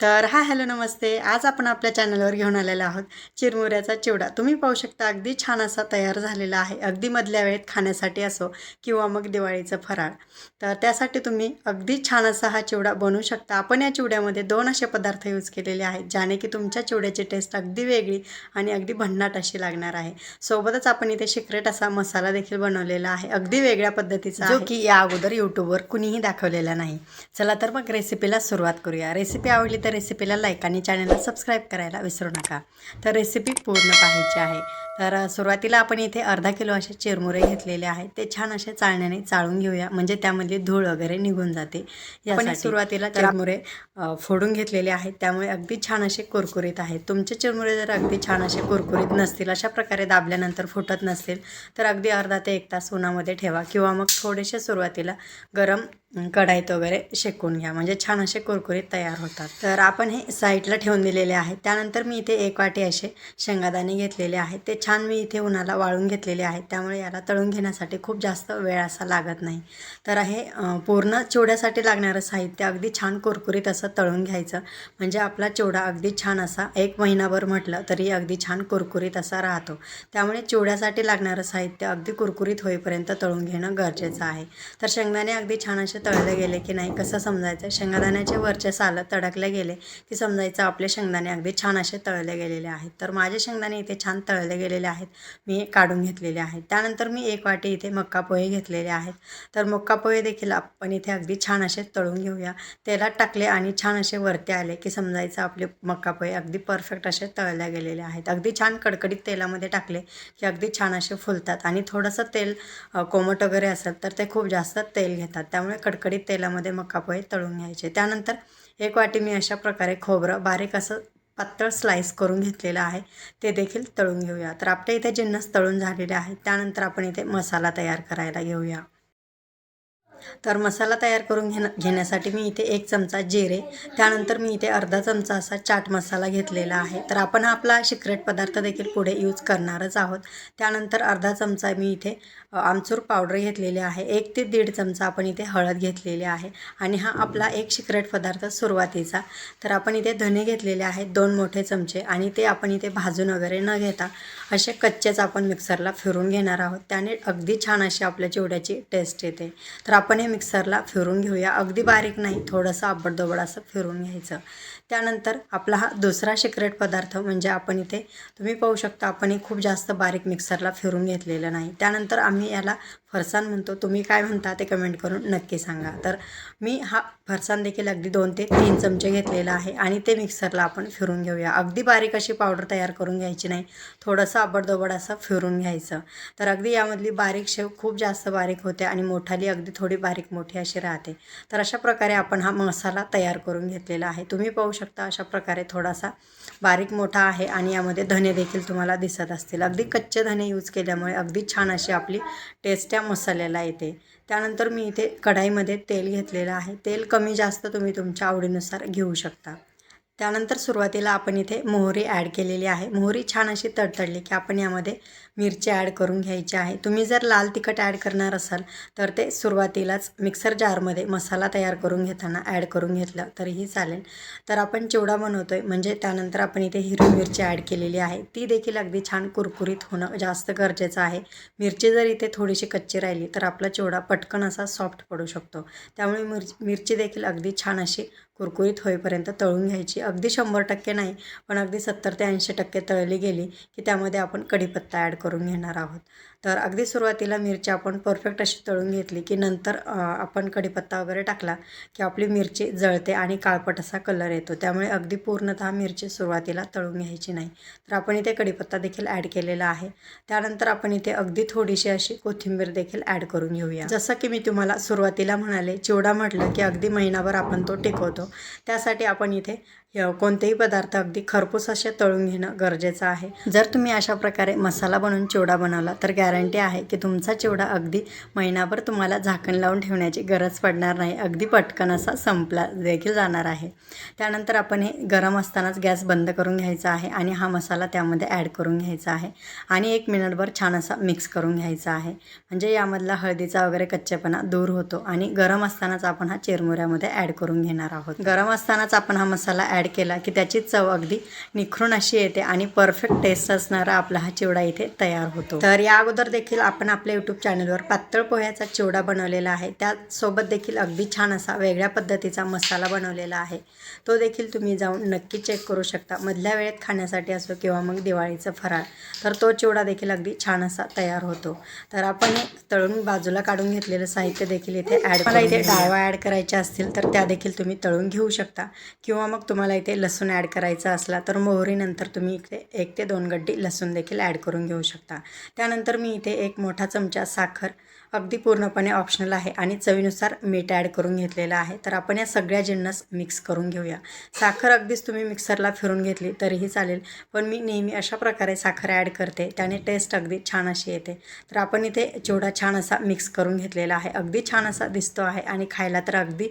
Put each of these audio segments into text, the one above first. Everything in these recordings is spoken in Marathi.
तर हा हॅलो नमस्ते. आज आपण आपल्या चॅनलवर घेऊन आलेलो आहोत चिरमुऱ्याचा चिवडा. तुम्ही पाहू शकता अगदी छान असा तयार झालेला आहे. अगदी मधल्या वेळेत खाण्यासाठी असो किंवा मग दिवाळीचं फराळ. तर त्यासाठी तुम्ही अगदी छान असा हा चिवडा बनवू शकता. आपण या चिवड्यामध्ये दोन असे पदार्थ यूज केलेले आहेत ज्याने की तुमच्या चिवड्याची टेस्ट अगदी वेगळी आणि अगदी भन्नाट अशी लागणार आहे. सोबतच आपण इथे सिक्रेट असा मसाला देखील बनवलेला आहे. अगदी वेगळ्या पद्धतीचा जो की या अगोदर यूट्यूबवर कुणीही दाखवलेला नाही. चला तर मग रेसिपीला सुरुवात करूया. रेसिपी आवडली तर रेसिपीला लाईक आणि चॅनलला सबस्क्राईब करायला विसरू नका. तर रेसिपी पूर्ण पाहायची आहे. तर सुरुवातीला आपण इथे अर्धा किलो असे चिरमुरे घेतलेले आहेत. ते छान असे चाळण्याने चाळून घेऊया. म्हणजे त्यामधली धूळ वगैरे निघून जाते. यासाठी सुरुवातीला चिरमुरे फोडून घेतलेले आहेत. त्यामुळे अगदी छान असे कुरकुरीत आहेत. तुमचे चिरमुरे जर अगदी छान असे कुरकुरीत नसतील अशा प्रकारे दाबल्यानंतर फुटत नसतील तर अगदी अर्धा ते एक तास उन्हामध्ये ठेवा किंवा मग थोडेसे सुरुवातीला गरम कढाईत वगैरे शेकून घ्या. म्हणजे छान असे कुरकुरीत तयार होतात. तर आपण हे साईडला ठेवून दिलेले आहेत. त्यानंतर मी इथे एक वाटी असे शेंगादाणे घेतलेले आहेत. ते छान मी इथे उन्हाला वाळून घेतलेले आहेत. त्यामुळे याला तळून घेण्यासाठी खूप जास्त वेळ असा लागत नाही. तर हे पूर्ण चिवड्यासाठी लागणारं साहित्य अगदी छान कुरकुरीत असं तळून घ्यायचं. म्हणजे आपला चिवडा अगदी छान असा एक महिनाभर म्हटलं तरी अगदी छान कुरकुरीत असा राहतो. त्यामुळे चिवड्यासाठी लागणारं साहित्य अगदी कुरकुरीत होईपर्यंत तळून घेणं गरजेचं आहे. तर शेंगदाणे अगदी छान असे तळले गेले की नाही कसं समजायचं? शेंगदाण्याचे वरचे सालं तडकले गेले की समजायचं आपले शेंगदाणे अगदी छान असे तळले गेलेले आहेत. तर माझे शेंगदाणे इथे छान तळले गेले केलेले आहेत. मी काढून घेतलेले आहेत. त्यानंतर मी एक वाटी इथे मक्का पोहे घेतलेले आहेत. तर मक्का पोहे देखील आपण इथे अगदी छान असे तळून घेऊया. तेलात टाकले आणि छान असे वरती आले की समजायचं आपले मक्का पोहे अगदी परफेक्ट असे तळल्या गेलेले आहेत. अगदी छान कडकडीत तेलामध्ये टाकले की अगदी छान असे फुलतात आणि थोडंसं तेल कोमट वगैरे असेल तर ते खूप जास्त तेल घेतात. त्यामुळे कडकडीत तेलामध्ये मक्का पोहे तळून घ्यायचे. त्यानंतर एक वाटी मी अशा प्रकारे खोबरं बारीक असं पातळ स्लाईस करून घेतलेलं आहे. ते देखील तळून घेऊया. तर आपल्या इथे जिन्नस तळून झालेले आहेत त्यानंतर आपण इथे मसाला तयार करायला घेऊया. तर मसाला तयार करून घेणं घेण्यासाठी मी इथे एक चमचा जिरे त्यानंतर मी इथे अर्धा चमचा असा चाट मसाला घेतलेला आहे. तर आपण आपला सिक्रेट पदार्थ देखील पुढे यूज करणारच आहोत. त्यानंतर अर्धा चमचा मी इथे आमचूर पावडर घेतलेली आहे. एक ते दीड चमचा आपण इथे हळद घेतलेली आहे. आणि हा आपला एक सिक्रेट पदार्थ सुरुवातीचा. तर आपण इथे धने घेतलेले आहेत दोन मोठे चमचे. आणि ते आपण इथे भाजून वगैरे न घेता असे कच्चेच आपण मिक्सरला फिरून घेणार आहोत. त्याने अगदी छान अशी आपल्या चिवड्याची टेस्ट येते. तर आपण आपण हे मिक्सरला फिरून घेऊया. अगदी बारीक नाही थोडंसं आबडदोबड असं फिरून घ्यायचं. त्यानंतर आपला हा दुसरा सिक्रेट पदार्थ म्हणजे आपण इथे तुम्ही पाहू शकता आपण हे खूप जास्त बारीक मिक्सरला फिरून घेतलेलं नाही. त्यानंतर आम्ही याला फरसाण म्हणतो. तुम्ही काय म्हणता ते कमेंट करून नक्की सांगा. तर मी हा फरसाण देखील अगदी दोन ते तीन चमचे घेतलेला आहे आणि ते मिक्सरला आपण फिरून घेऊया. अगदी बारीक अशी पावडर तयार करून घ्यायची नाही. थोडंसं आबडदोबड असं फिरून घ्यायचं. तर अगदी यामधली बारीक शेव खूप जास्त बारीक होते आणि मोठाली अगदी थोडी बारीक मोठी अशी राहते. तर अशा प्रकारे आपण हा मसाला तयार करून घेतलेला आहे. तुम्ही पाहू शकता अशा प्रकारे थोडासा बारीक मोठा आहे आणि यामध्ये धने देखील तुम्हाला दिसत असतील. अगदी कच्चे धने यूज केल्यामुळे अगदी छान अशी आपली टेस्ट त्या मसाल्याला येते. त्यानंतर मी इथे कढाईमध्ये तेल घेतलेलं आहे. तेल कमी जास्त तुम्ही तुमच्या आवडीनुसार घेऊ शकता. त्यानंतर सुरुवातीला आपण इथे मोहरी ॲड केलेली आहे. मोहरी छान अशी तडतडली की आपण यामध्ये मिरची ॲड करून घ्यायची आहे. तुम्ही जर लाल तिखट ॲड करणार असाल तर ते सुरुवातीलाच मिक्सर जारमध्ये मसाला तयार करून घेताना ॲड करून घेतलं तरीही चालेल. तर आपण चिवडा बनवतो आहे म्हणजे त्यानंतर आपण इथे हिरवी मिरची ॲड केलेली आहे. ती देखील अगदी छान कुरकुरीत होणं जास्त गरजेचं आहे. मिरची जर इथे थोडीशी कच्ची राहिली तर आपला चिवडा पटकन असा सॉफ्ट पडू शकतो. त्यामुळे मिरची मिरची देखील अगदी छान अशी कुरकुरीत होईपर्यंत तळून घ्यायची. अगदी शंभर टक्के नाही पण अगदी सत्तर ते ऐंशी टक्के तळली गेली की त्यामध्ये आपण कढीपत्ता ॲड करून घेणार आहोत. तर अगदी सुरुवातीला मिरची आपण परफेक्ट अशी तळून घेतली की नंतर आपण कढीपत्ता वगैरे टाकला की आपली मिरची जळते आणि काळपट असा कलर येतो. त्यामुळे अगदी पूर्णतः मिरची सुरुवातीला तळून घ्यायची नाही. तर आपण इथे कढीपत्ता देखील ॲड केलेला आहे. त्यानंतर आपण इथे अगदी थोडीशी अशी कोथिंबीर देखील ॲड करून घेऊया. जसं की मी तुम्हाला सुरुवातीला म्हणाले चिवडा म्हटलं की अगदी महिनाभर आपण तो टिकवतो. त्यासाठी आपण इथे कोणतेही पदार्थ अगदी खरपूस असे तळून घेणं गरजेचं आहे. जर तुम्ही अशा प्रकारे मसाला बनवून चिवडा बनवला तर गॅरंटी आहे की तुमचा चिवडा अगदी महिनाभर तुम्हाला झाकण लावून ठेवण्याची गरज पडणार नाही. अगदी पटकन असा संपला देखील जाणार आहे. त्यानंतर आपण हे गरम असतानाच गॅस बंद करून घ्यायचा आहे आणि हा मसाला त्यामध्ये ॲड करून घ्यायचा आहे. आणि एक मिनिटभर छान असा मिक्स करून घ्यायचा आहे. म्हणजे यामधला हळदीचा वगैरे कच्चेपणा दूर होतो आणि गरम असतानाच आपण हा चिरमुऱ्यामध्ये ॲड करून घेणार आहोत. गरम असतानाच आपण हा मसाला ॲड केला की त्याची चव अगदी निखरून अशी येते आणि परफेक्ट टेस्ट असणारा आपला हा चिवडा इथे तयार होतो. तर या अगोदर देखील आपण आपल्या यूट्यूब चॅनलवर पातळ पोह्याचा चिवडा बनवलेला आहे. त्यासोबत देखील अगदी छान असा वेगळ्या पद्धतीचा मसाला बनवलेला आहे. तो देखील तुम्ही जाऊन नक्की चेक करू शकता. मधल्या वेळेत खाण्यासाठी असो किंवा मग दिवाळीचं फराळ तर तो चिवडा देखील अगदी छान असा तयार होतो. तर आपण हे तळून बाजूला काढून घेतलेलं साहित्य देखील इथे ॲड मला इथे डाळवा ॲड करायच्या असतील तर त्या देखील तुम्ही तळून घेऊ शकता. किंवा मग तुम्हाला इथे लसूण ॲड करायचा असला तर मोहरीनंतर तुम्ही इथे एक ते दोन गड्डी लसूण देखील ॲड करून घेऊ शकता. त्यानंतर मी इथे एक मोठा चमचा साखर अगदी पूर्णपणे ऑप्शनल आहे आणि चवीनुसार मीठ ॲड करून घेतलेलं आहे. तर आपण या सगळ्या जिन्नस मिक्स करून घेऊया. साखर अगदीच तुम्ही मिक्सरला फिरून घेतली तरीही चालेल पण मी नेहमी अशा प्रकारे साखर ॲड करते त्याने टेस्ट अगदी छान अशी येते. तर आपण इथे चिवडा छान असा मिक्स करून घेतलेला आहे अगदी छान असा दिसतो आहे आणि खायला तर अगदी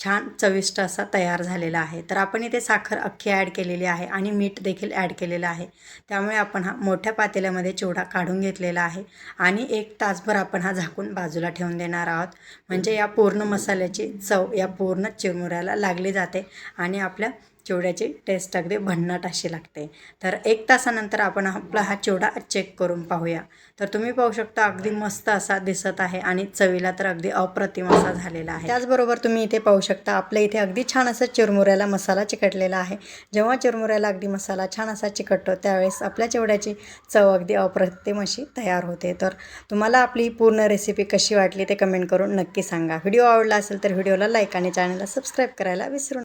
छान चविष्ट असा तयार झालेला आहे. तर आपण इथे साखर अख्खी ॲड केलेली आहे आणि मीठ देखील ॲड केलेलं आहे. त्यामुळे आपण हा मोठ्या पातेल्यामध्ये चिवडा काढून घेतलेला आहे आणि एक तासभर आपण हा झाकून बाजूला ठेवून देणार आहोत. म्हणजे या पूर्ण मसाल्याची चव या पूर्ण चिरमुऱ्याला लागली जाते आणि आपल्या चिवड्याची टेस्ट अगदी भन्नाट अशी लागते. तर एक तासानंतर आपण आपला हा चिवडा चेक करून पाहूया. तर तुम्ही पाहू शकता अगदी मस्त असा दिसत आहे आणि चवीला तर अगदी अप्रतिम असा झालेला आहे. त्याचबरोबर तुम्ही इथे पाहू शकता आपल्या इथे अगदी छान असं चिरमुऱ्याला मसाला चिकटलेला आहे. जेव्हा चिरमुऱ्याला अगदी मसाला छान असा चिकटतो त्यावेळेस आपल्या चिवड्याची चव अगदी अप्रतिम अशी तयार होते. तर तुम्हाला आपली पूर्ण रेसिपी कशी वाटली ते कमेंट करून नक्की सांगा. व्हिडिओ आवडला असेल तर व्हिडिओला लाईक आणि चॅनलला सबस्क्राईब करायला विसरू